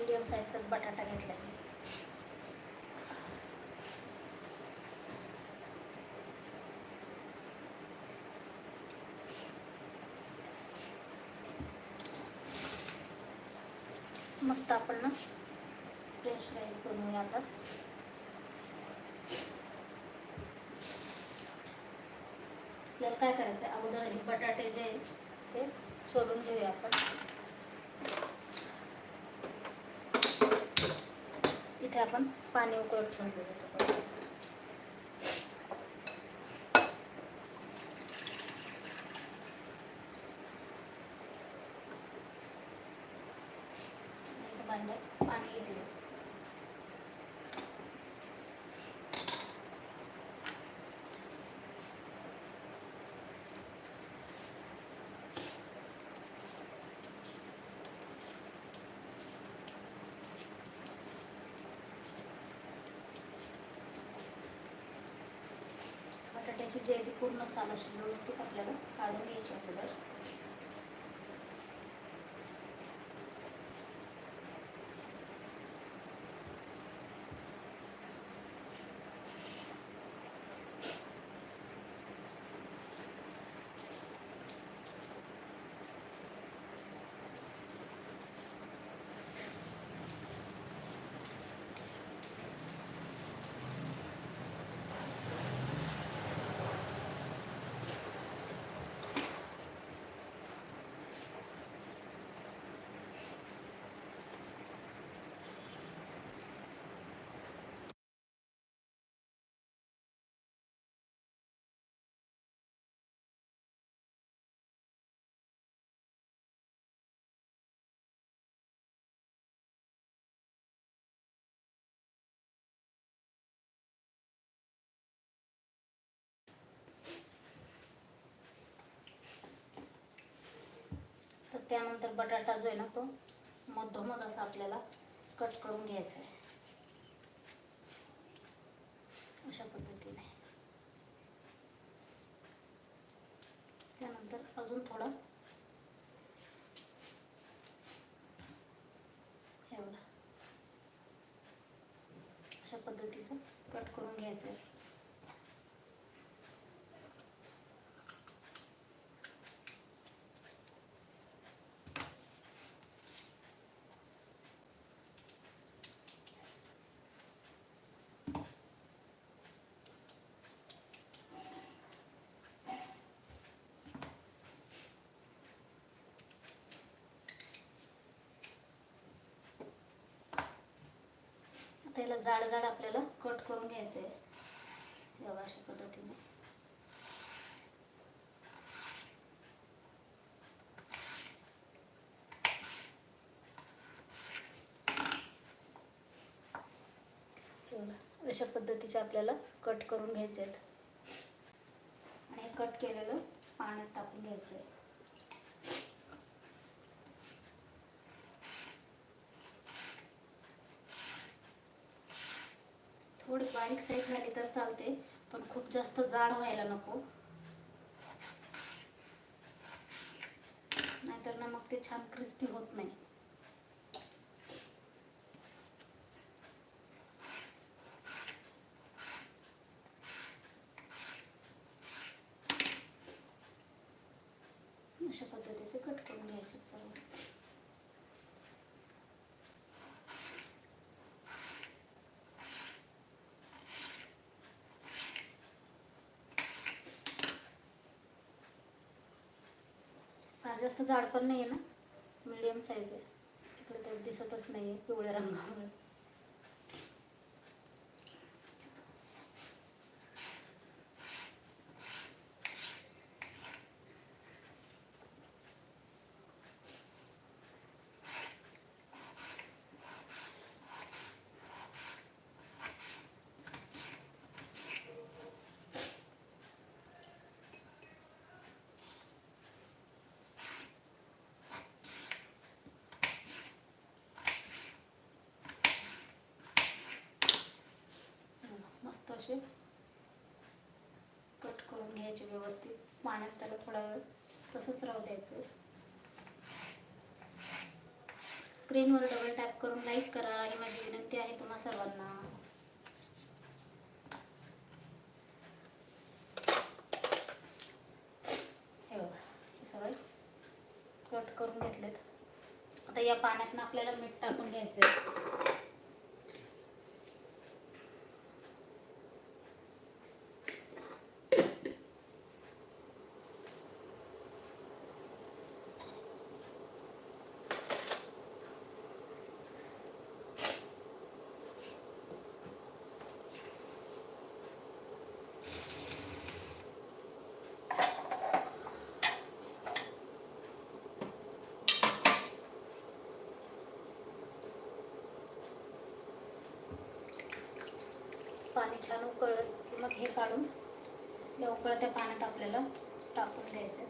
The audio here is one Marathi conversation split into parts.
मीडियम साईजचाच बटाटा घेतला मी मस्त आपण ना फ्रेश फ्राईज बनवूया आता. आपल्याला काय करायचं आहे अगोदर हे बटाटे जे ते सोडून घेऊया आपण. इथे आपण पाणी उकळत ठेवून देऊ भांड्यात पाणी घेतलं बटाट्याची जी आहे ती पूर्ण सालाशी व्यवस्थित आपल्याला काढून घ्यायची अगोदर तर त्यानंतर बटाटा जो आहे ना तो मधोमध असा आपल्याला कट करून घ्यायचा आहे. अशा पद्धतीने. त्यानंतर अजून थोडा एवढा अशा पद्धतीचं कट करून घ्यायचं आहे. त्याला जाड जाड आपल्याला कट करून घ्यायचं आहे बघा अशा पद्धतीने. अशा पद्धतीचे आपल्याला कट करून घ्यायचे आहेत आणि कट केलेलं पाण्यात टाकून घ्यायचं आहे थोडी बारीक साईज झाली तर चालते पण खूप जास्त जाड व्हायला नको. नाहीतर ना मग ते छान क्रिस्पी होत नाही अशा पद्धतीचे कट करून घ्यायचे सर्व फार जास्त जाड पण नाही आहे ना? मीडियम साईज आहे. इकडे तर दिसतच नाही आहे पिवळ्या रंगामुळे मस्त असे कट करून घ्यायचे व्यवस्थित. पाण्यात त्याला थोडा वेळ तसंच राहू द्यायचं. स्क्रीनवर डबल टॅप करून लाईक करा ही माझी विनंती आहे तुम्हा सर्वांना. हे बघा हे सगळे कट करून घेतलेत. आता या पाण्यातनं आपल्याला मीठ टाकून घ्यायचं पाणी छान उकळलं की मग हे काढून या उकळत्या पाण्यात आपल्याला टाकून घ्यायचं.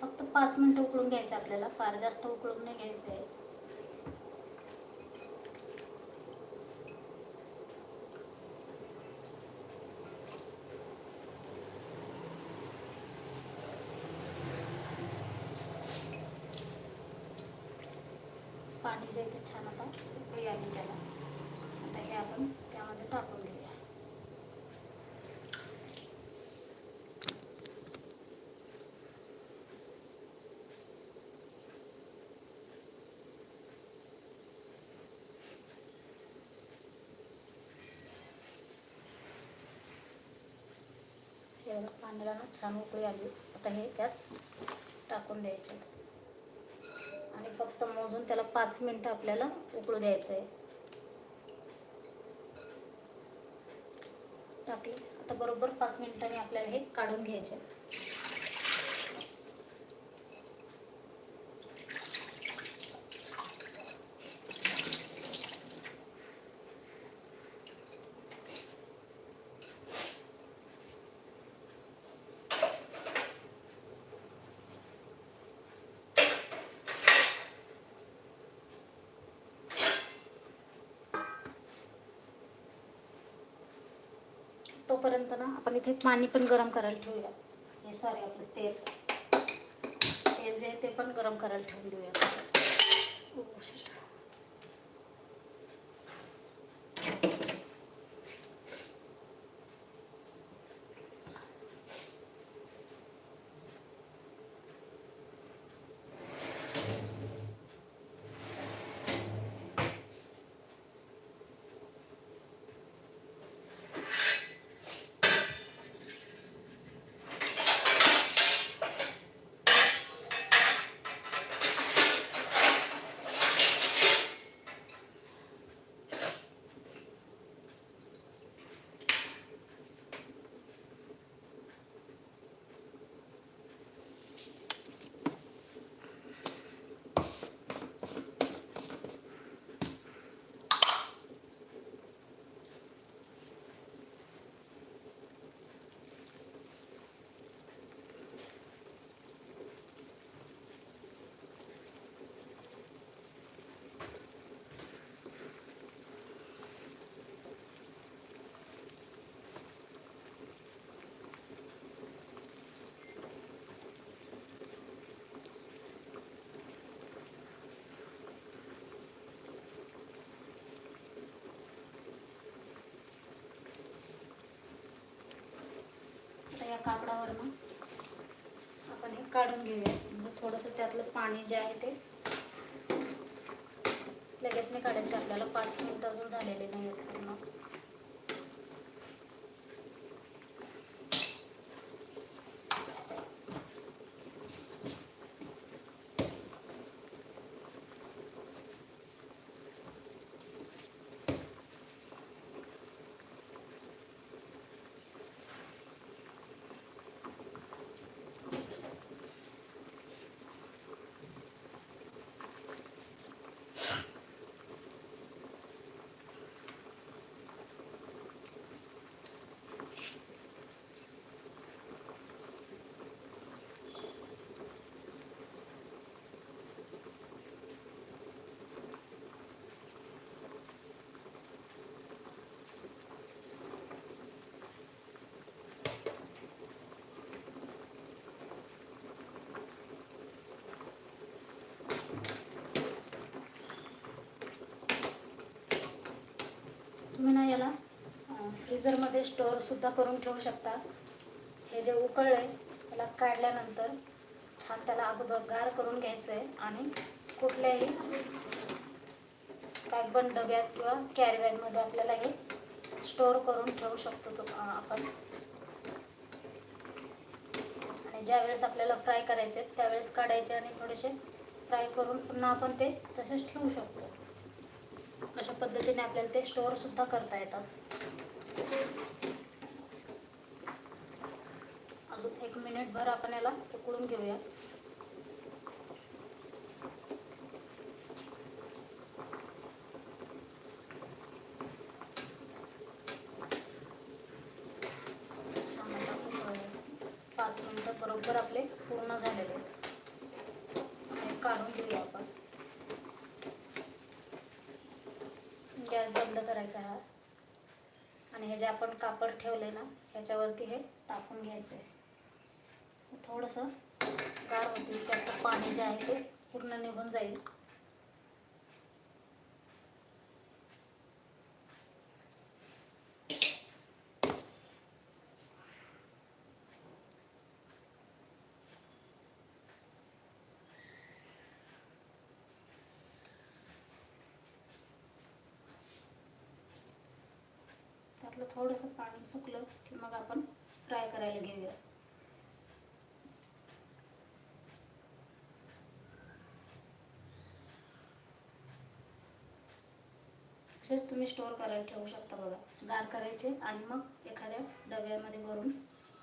फक्त पाच मिनटं उकळून घ्यायचं आपल्याला. फार जास्त उकळून नाही घ्यायचं आहे पाणी जे आहे ते छान आता उकळी आली त्याला आता हे आपण त्यामध्ये टाकून घेऊया हे पाण्याला ना छान उकळी आली. आता हे त्यात टाकून द्यायचे आणि फक्त मोजून त्याला पाच मिनटं आपल्याला उकळू द्यायचं आहे टाकली. आता बरोबर पाच मिनिटांनी आपल्याला हे काढून घ्यायचे तोपर्यंत ना आपण इथे पाणी पण गरम करायला ठेवूया. हे सॉरी आपलं तेल. तेल जे आहे ते पण गरम करायला ठेवून देऊया. कापडावरनं आपण हे काढून घेऊया. मग थोडंसं त्यातलं पाणी जे आहे ते लगेच नाही काढायचं. आपल्याला पाच मिनटं अजून झालेले नाही आहेत पूर्ण. तुम्ही ना याला फ्रीजरमध्ये फ्रीझरमध्ये स्टोअरसुद्धा करून ठेवू शकता. हे जे उकळलं आहे याला काढल्यानंतर छान त्याला अगोदर गार करून घ्यायचं आहे आणि कुठल्याही कार्बन डब्यात किंवा कॅरी बॅगमध्ये आपल्याला हे स्टोअर करून ठेवू शकतो तो आपण. आणि ज्या वेळेस आपल्याला फ्राय करायचे आहेत, त्यावेळेस काढायचे आणि थोडेसे फ्राय करून पुन्हा आपण ते तसेच ठेवू शकतो. अशा पद्धतीने आपल्याला ते स्टोअर सुद्धा करता येतात अजून एक मिनिटभर आपण याला उकळून घेऊया छान आता उकळलं. पाच मिनिटं बरोबर आपले पूर्ण झालेले आहेत आणि काढून घेऊया आपण गॅस बंद करायचा हा आणि हे जे आपण कापड ठेवले ना ह्याच्यावरती हे टाकून घ्यायचं आहे थोडंसं गार होतील त्याचं पाणी जे आहे ते पूर्ण निघून जाईल. त्यातलं थोडंसं पाणी सुकलं की मग आपण फ्राय करायला घेऊया. असेच तुम्ही स्टोअर करायला ठेवू शकता बघा. गार करायचे आणि मग एखाद्या डब्यामध्ये भरून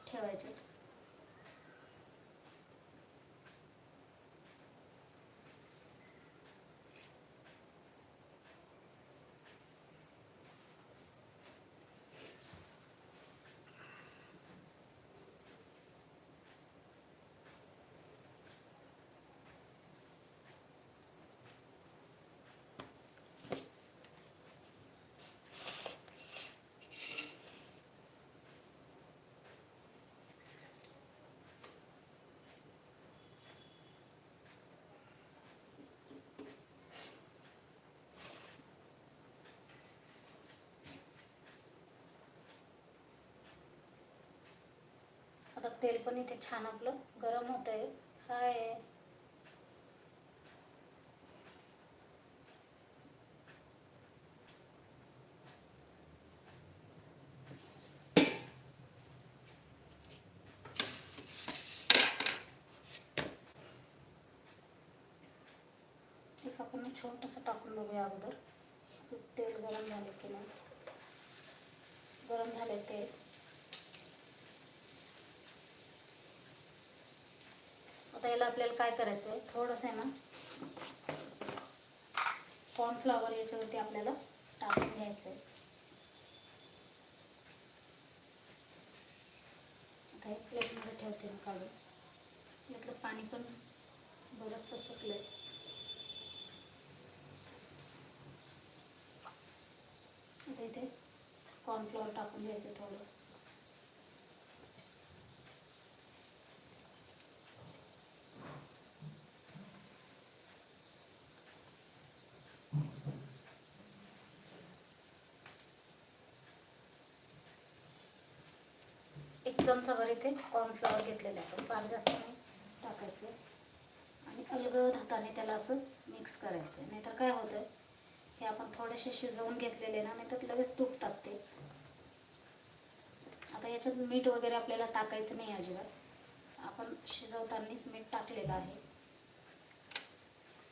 ठेवायचे आता तेल पण इथे छान आपलं गरम होत आहे. हाय. एक आपण छोटंसं टाकून बघूया अगोदर. तेल गरम झाले की नाही. गरम झाले तेल. वेळेला आपल्याला काय करायचं आहे थोडंसं आहे ना कॉर्नफ्लॉवर याच्यावरती आपल्याला टाकून घ्यायचं आहे काही प्लेटमध्ये ठेवते मी काढून. यातलं पाणी पण बरंचसं सुकलं आहे आता इथे कॉर्नफ्लॉवर टाकून घ्यायचं थोडं एक चमचाभर इथे कॉर्नफ्लॉवर घेतलेलं आहे. फार जास्त नाही टाकायचं. आणि अलगद हाताने त्याला असं मिक्स करायचं आहे नाहीतर काय होतं हे आपण थोडेसे शिजवून घेतलेले ना नाहीतर लगेच तुटतात ते. आता याच्यात मीठ वगैरे आपल्याला टाकायचं नाही अजिबात. आपण शिजवतानाच मीठ टाकलेलं आहे.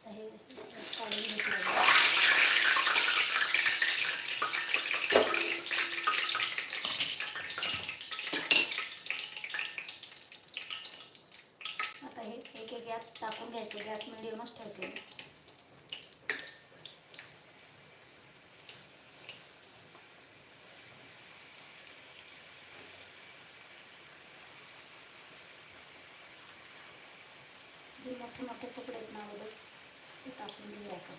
तर हे काढून घेतलेलं आहे. आता हे एक एक यात टाकून घ्यायचं गॅस मिडियमच ठेवते मी. जे मोठे मोठे तुकडे आहेत ना अगोदर ते टाकून घेऊया आपण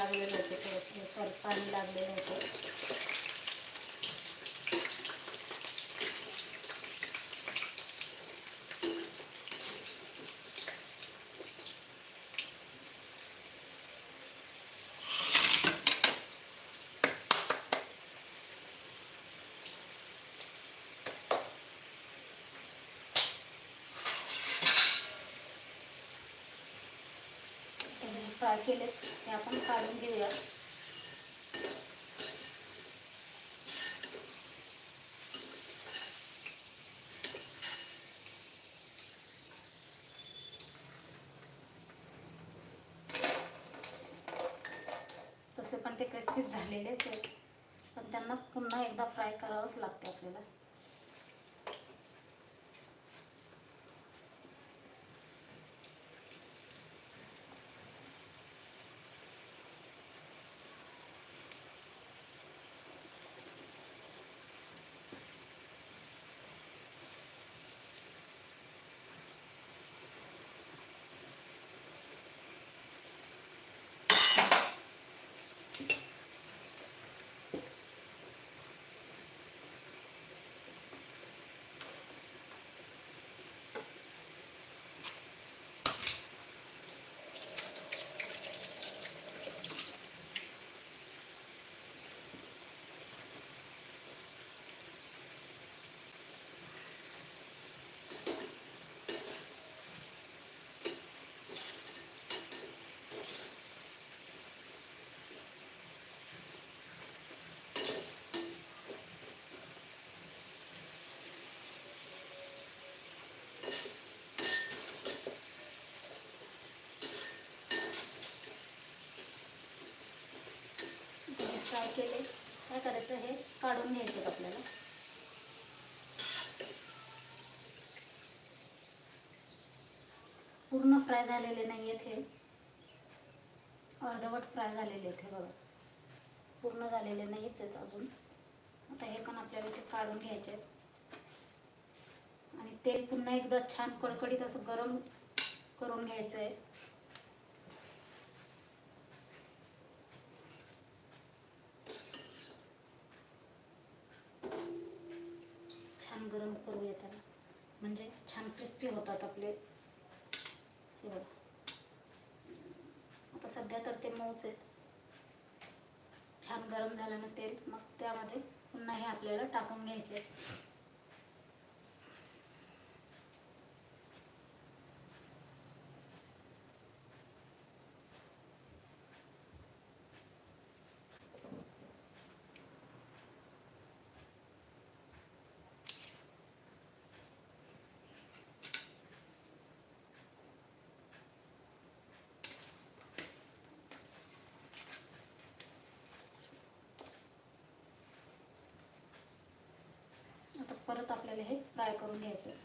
लागलेलं होते थोडं सॉरी पाणी लागलेलं होतं त्याचे जे फ्राय केलेत ते आपण काढून घेऊया तसे पण ते क्रिस्पीच झालेलेच आहेत. पण त्यांना पुन्हा एकदा फ्राय करावंच लागते आपल्याला फ्राय केले. काय करायचं? हे काढून घ्यायचे आपल्याला. पूर्ण फ्राय झालेले नाही आहेत हे. अर्धवट फ्राय झालेले आहेत हे बघा. पूर्ण झालेले नाहीच आहेत अजून. आता हे पण आपल्याला इथे काढून घ्यायचे आहेत. आणि तेल पुन्हा एकदा छान कडकडीत असं गरम करून घ्यायचं आहे छान करूया त्याला. म्हणजे छान क्रिस्पी होतात आपले. हे बघा. आता सध्या तर ते मऊच आहेत. छान गरम झाल्यानं तेल मग त्यामध्ये पुन्हा हे आपल्याला टाकून घ्यायचे आहेत. आता परत आपल्याला हे फ्राय करून घ्यायचं आहे.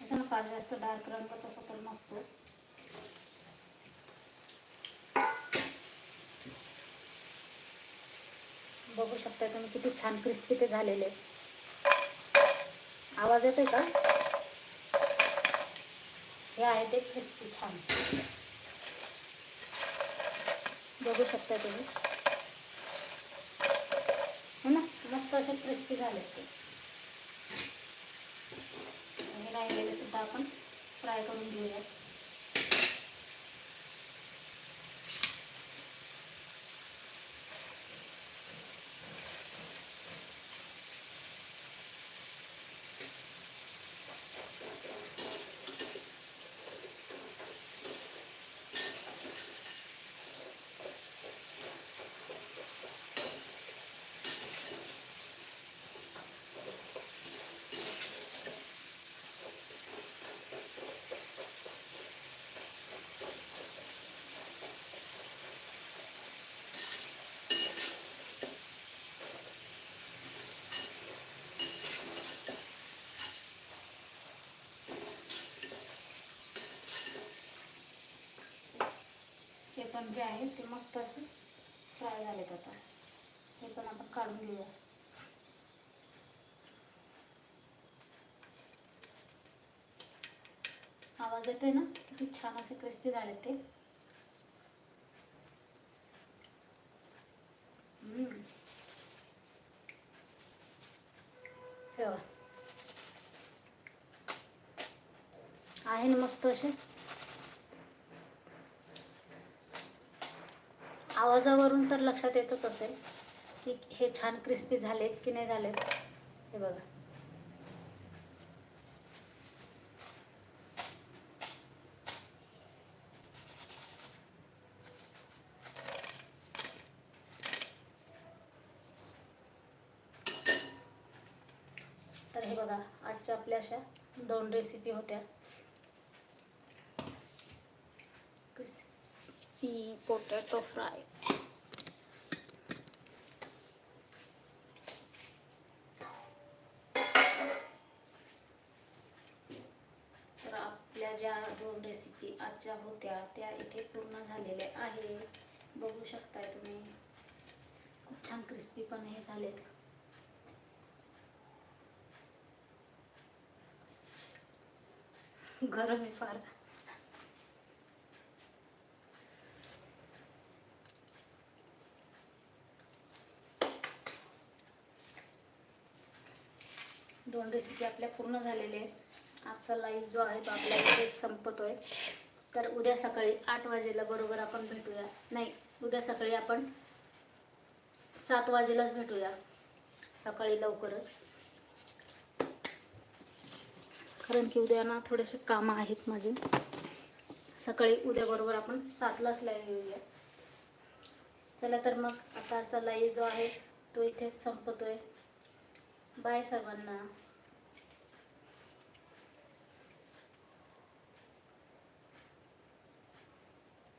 त्याचा ना फार जास्त डार्क रंग तसा तर नसतो. बघू शकता तुम्ही किती छान क्रिस्पी ते झालेले. आवाज येतोय का? हे आहे ते क्रिस्पी छान. बघू शकता तुम्ही. है ना? मस्त असे क्रिस्पी झाले ते. आपण फ्राय करून घेऊयात. जे आहे ते मस्त असं फ्राय झालेत आता. हे पण आपण काढून घेऊया. आवाज येतोय ना? किती छान असे क्रिस्पी झाले ते. हम्म. आहे ना मस्त असे? आवाजावरून तर लक्षात येतच असेल की हे छान क्रिस्पी झालेत की नाही झालेत. हे बघा. तर हे बघा आजच्या आपल्या अशा दोन रेसिपी होत्या. क्रिस्पी पोटॅटो फ्राय तर आपल्या ज्या दोन ज्या होत्या त्या इथे पूर्ण झालेल्या आहे बघू शकताय तुम्ही. खूप छान क्रिस्पी पण हे झालेत. गरम आहे फार. दोन रेसिपी आपल्या पूर्ण झालेल्या आहेत. आजचा लाईव्ह जो आहे तो आपल्या इथे संपतोय. तर उद्या सकाळी आठ वाजेला बरोबर आपण भेटूया. नाही उद्या सकाळी आपण सात वाजेलाच भेटूया. सकाळी लवकरच. कारण की उद्या ना थोडेसे कामं आहेत माझे. सकाळी उद्या बरोबर आपण सातलाच लाईव्ह येऊया. चला तर मग आता असा लाईव्ह जो आहे तो इथेच संपतोय. बाय सर्वांना.